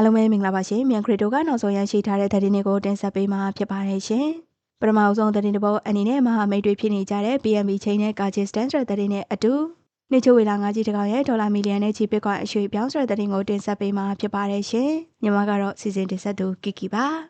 အားလုံးပဲမင်္ဂလာပါရှင်မြန်ခရစ်တိုကနောက်ဆုံးရရှိထားတဲ့သတင်းတွေကိုတင်ဆက်ပေးမှာဖြစ်ပါတယ်ရှင်ပထမအဆုံးသတင်းတစ်ပုဒ်အနေနဲ့မဟာမိတ်တွေဖြစ်နေကြတဲ့ BNB ချင်းနဲ့ Kazakhstan ဆိုတဲ့သတင်းနဲ့အတူနေချိုဝေလာငါးကြီးတကောင်ရဲ့ဒေါ်လာမီလီယံနဲ့ချီပစ်ကွာအရွှေပြောင်းဆိုတဲ့သတင်းကိုတင်ဆက်ပေးမှာဖြစ်ပါတယ်ရှင်မြန်မာကတော့စီစဉ်တင်ဆက်သူကီကီပါ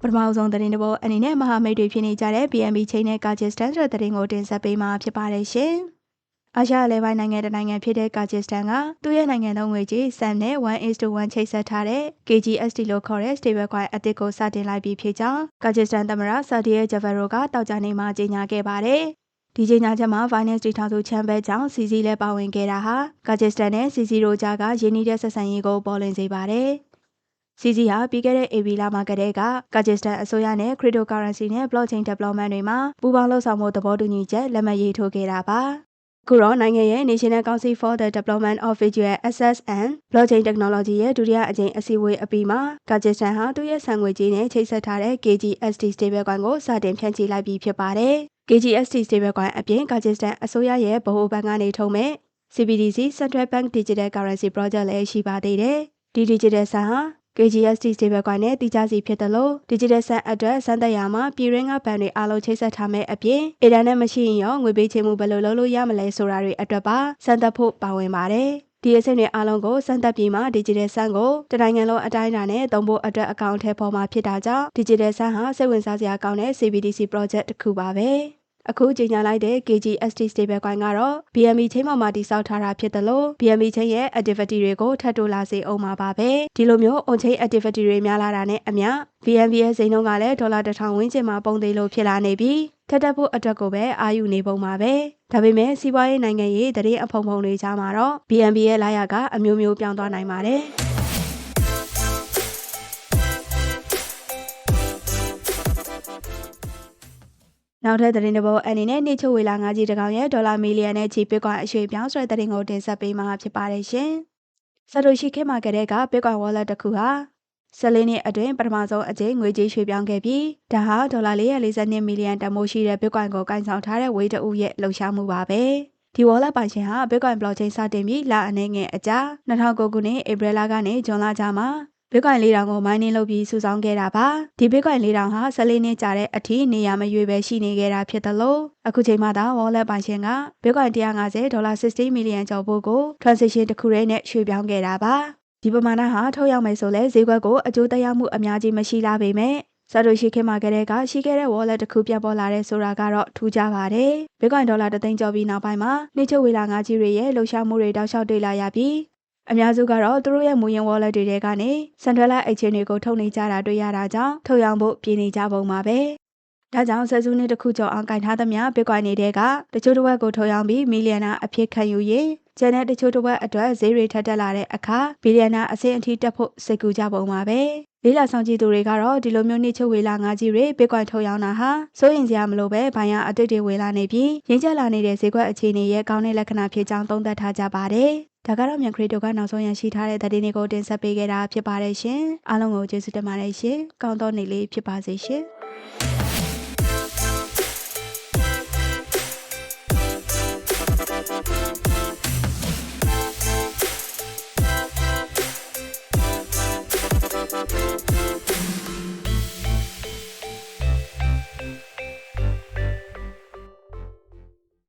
ပထမအဆုံးသတင်းတစ်ပုဒ်အနေနဲ့မဟာမိတ်တွေဖြစ်နေကြတဲ့ BNB ချင်းနဲ့ Kazakhstan ဆိုတဲ့သတင်းကိုတင်ဆက်ပေးမှာဖြစ်ပါတယ်ရှင်အာရှအလဲပိုင်းနိုင်ငံတစ်နိုင်ငံဖြစ်တဲ့ကာဂျစ်စတန်ကသူ့ရဲ့နိုင်ငံသုံးငွေကြီးဆမ်နဲ့1:1ချိတ်ဆက်ထားတဲ့ KGST လို့ခေါ်တဲ့ stablecoin အသစ်ကိုစတင်လိုက်ပြီးဖြစ်ကြောင်းကာဂျစ်စတန်သမ္မတဆာဒီယေဂျဗရိုကတောက်ကြနေမှာကြေညာခဲ့ပါတယ်။ဒီကြေညာချက်မှာ Finance တီထောင်သူချမ်ဘဲကြောင့်စီစီလည်းပါဝင်ခဲ့တာဟာကာဂျစ်စတန်နဲ့စီစီတို့ကြားကရင်းနှီးတဲ့ဆက်ဆံရေးကိုပေါ်လွင်စေပါတယ်။ CC ဟာပြီးခဲ့တဲ့ AB လမှာကတည်းကကာဂျစ်စတန်အစိုးရနဲ့ cryptocurrency နဲ့ blockchain development တွေမှာ ပူးပေါင်းလှုပ်ဆောင်မှုသဘောတူညီချက် လက်မှတ်ရေးထိုးခဲ့တာပါ။ခုတော့ နိုင်ငံရဲ့ National Council for the Development of Visual Access and Blockchain Technology ရဲ့ ဒုတိယအကြိမ် အစည်းအဝေးအပြီးမှာကာဂျစ်စတန်ဟာ သူ့ရဲ့ဆန်ငွေကြေးနဲ့ ချိတ်ဆက်ထားတဲ့ KGST stablecoin ကို စတင်ဖြန့်ချိလိုက်ပြီးဖြစ်ပါတယ်။ KGST stablecoin အပြင်ကာဂျစ်စတန်အစိုးရရဲ့ ဗဟိုဘဏ်ကနေထုတ်မဲ့ CBDC Central Bank Digital Currency Project လည်းရှိပါသေးတယ်။ဒီ digital ဆန်ဟာ KGST stablecoin နဲ့တည်ကြစီဖြစ်တယ်လို့ digital ဆန်အတွက်စမ်းသပ်ရာမှာပြည်ရင်းကဘဏ်တွေအားလုံးချိတ်ဆက်ထားမဲ့အပြင်အင်တာနက်မရှိရင်ရောငွေပေးချေမှုဘယ်လိုလုပ်လို့ရမလဲဆိုတာတွေအတွက်ပါစမ်းသပ်ဖို့ပါဝင်ပါတယ်။ဒီအဆင့်တွေအားလုံးကိုစမ်းသပ်ပြီးမှ digital ဆန်ကိုတနိုင်ငံလုံးအတိုင်းအတာနဲ့သုံးဖို့အတွက်အကောင့်ထဲပေါ်မှာဖြစ်တာကြောင့် digital ဆန်ဟာစိတ်ဝင်စားစရာကောင်းတဲ့ CBDC project တစ်ခုပါပဲ။ အခုကြေညာလိုက်တဲ့ KGST stablecoin ကတော့ BNB ချင်းပေါ်မှာတိစောက်ထားတာဖြစ်တယ်လို့ BNB ချင်းရဲ့ activity တွေကိုထပ်တိုးလာစေအောင်ပါပါပဲဒီလိုမျိုး on chain activity တွေများလာတာနဲ့အမျှ BNB ရဲ့ဈေးနှုန်းကလည်းဒေါ်လာ1000ဝန်းကျင်မှာပုံသေးလို့ဖြစ်လာနေပြီးထက်တက်ဖို့အတွက်ကိုပဲအာယူနေပုံပါပဲဒါပေမဲ့စီးပွားရေးနိုင်ငံရေးတရေအဖုံဖုံတွေကြားမှာတော့ BNB ရဲ့လာရကအမျိုးမျိုးပြောင်းသွားနိုင်ပါတယ် နောက်ထပ်သတင်းတစ်ပုဒ်အနေနဲ့နေချုပ်ဝေလာငါးကြီးတကောင်ရဲ့ဒေါ်လာမီလီယံနဲ့ချီပစ်ကွာအရွှေပြောင်းဆွဲသတင်းကိုတင်ဆက်ပေးမှာဖြစ်ပါတယ်ရှင်။ဆတိုရှိခေတ်မှာကတည်းကဘစ်ကွန်ဝေါ်လက်တစ်ခုဟာ14နှစ်အတွင်းပထမဆုံးအကြိမ်ငွေကြေးရွှေ့ပြောင်းခဲ့ပြီးဒါဟာဒေါ်လာ442မီလီယံတန်ဖိုးရှိတဲ့ဘစ်ကွိုင်ကိုကင်ဆောင်ထားတဲ့ဝေးတဦးရဲ့လှုပ်ရှားမှုပါပဲ။ဒီဝေါ်လက်ပိုင်ရှင်ဟာဘစ်ကွိုင်ဘလော့ချ်ချိန်းစတင်ပြီးလအနေငယ်အကြာ2009ခုနှစ်ဧပြီလကနေဇွန်လကြားမှာ ဘစ်ကွိုင်၄တောင်ကိုမိုင်းနင်းလုပ်ပြီးစုဆောင်းခဲ့တာပါဒီဘစ်ကွိုင်၄တောင်ဟာ14နှစ်ကြာတဲ့အထိနေရာမရွေပဲရှိနေခဲ့တာဖြစ်တယ်လို့အခုချိန်မှသာဝေါ်လက်ပိုင်ရှင်ကဘစ်ကွိုင်150ဒေါ်လာ60မီလီယံကျော်ဖို့ကို transition တစ်ခုရဲနဲ့ရွှေ့ပြောင်းခဲ့တာပါဒီပမာဏဟာထုတ်ရောက်မယ်ဆိုလဲဈေးကွက်ကိုအကျိုးသက်ရောက်မှုအများကြီးမရှိလာပေမဲ့ဆာတိုရှိခေတ်မှာကလေးကရှိခဲ့တဲ့ wallet တစ်ခုပြတ်ပေါ်လာတဲ့ဆိုတာကတော့ထူးခြားပါတယ်။ Bitcoin ဒေါ်လာတသိန်းကျော်ပြီးနောက်ပိုင်းမှာနှိမ့်ချုပ်ဝေလာငါးကြီးတွေရဲ့လှုပ်ရှားမှုတွေတောက်လျှောက်တွေ့လာရပြီး အများစုကတော့သူတို့ရဲ့မူရင်း wallet တွေထဲကနေ centralized exchange တွေကိုထုတ်နေကြတာတွေ့ရတာကြောင့်ထုတ်ရောင်းဖို့ပြည်နေကြပုံပါပဲ။ဒါကြောင့်ဆက်စုနှစ်တစ်ခုကျော်အောင်ကင်ထားသမျှ Bitcoin တွေကတချို့တစ်ဝက်ကိုထုတ်ရောင်းပြီးမီလီယံနာအဖြစ်ခံယူရင်ကျန်တဲ့တချို့တစ်ဝက်အတွက်ဈေးတွေထပ်တက်လာတဲ့အခါဘီလီယံနာအဆင့်အထိတက်ဖို့စိတ်ကူးကြပုံပါပဲ။ လေးလာဆောင်ကြည့်သူတွေကတော့ဒီလိုမျိုးနှိချုပ်ဝေလာငါးကြီးတွေ Bitcoin ထုတ်ရောင်းတာဟာစိုးရင်စရာမလိုပဲဘိုင်ယာအတိတ်တွေဝေလာနေပြီးရင်းချက်လာနေတဲ့ဈေးကွက်အခြေအနေရဲ့ကောင်းတဲ့လက္ခဏာဖြစ်ကြောင်းသုံးသပ်ထားကြပါတယ်။ဒါကတော့မြန်ခရီတိုကနောက်ဆုံးရရှိထားတဲ့သတင်းတွေကိုတင်ဆက်ပေးခဲ့တာဖြစ်ပါတယ်ရှင်အားလုံးကိုကျေးဇူးတင်ပါတယ်ရှင်ကောင်းသောနေ့လေးဖြစ်ပါစေရှင်